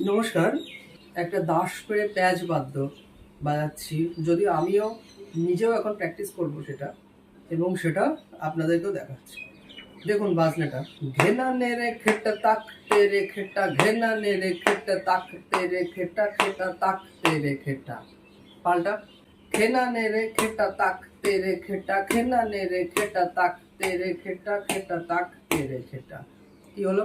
নমস্কার। একটা দাস পেড়ে প্যাচ বাদ্য বাজাচ্ছি। যদিও আমিও নিজেও এখন প্র্যাকটিস করব সেটা এবং সেটা আপনাদেরকেও দেখাচ্ছি। দেখুন বাজনাটা। ঘেনা নেরে খেট্টা তাক তেরে খেট্টা ঘেনা নেরে খেট্টা তাক তেরে খেট্টা খেটা তাক তেরে খেট্টা পাল্টা। খেনা নেরে খেটা তাক তেরে খেটা খেনা নেরে খেটা তাক তেরে খেটা খেটা তাক তেরে খেটা। কি হলো?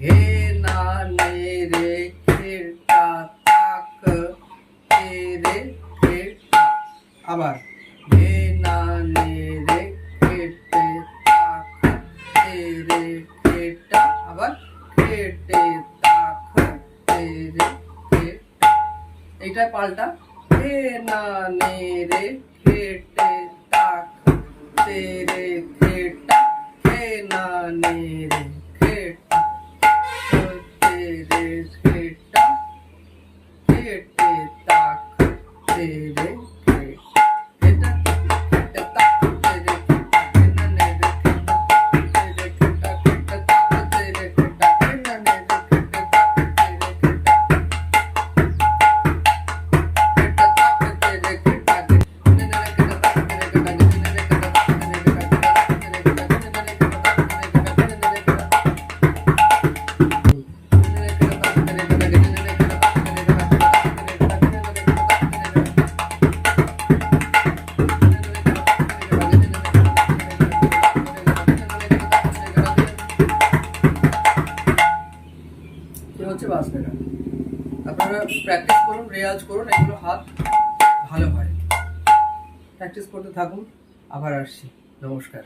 ঘে না নে রে খেটা তাক তে রে খেটা আবার ঘে না নে রে খেটে তাক তে রে খেটা আবার খেটে তাক তে রে খেটা এইটা পাল্টা। হে না নে রে খেটে তাক তে রে খেটা হে না নে রে খেটা তে রে কি বাঁচবে না। আপনারা প্র্যাকটিস করুন রেয়াজ করুন, এগুলো হাত ভালো হয়। প্র্যাকটিস করতে থাকুন। আবার আসছি। নমস্কার।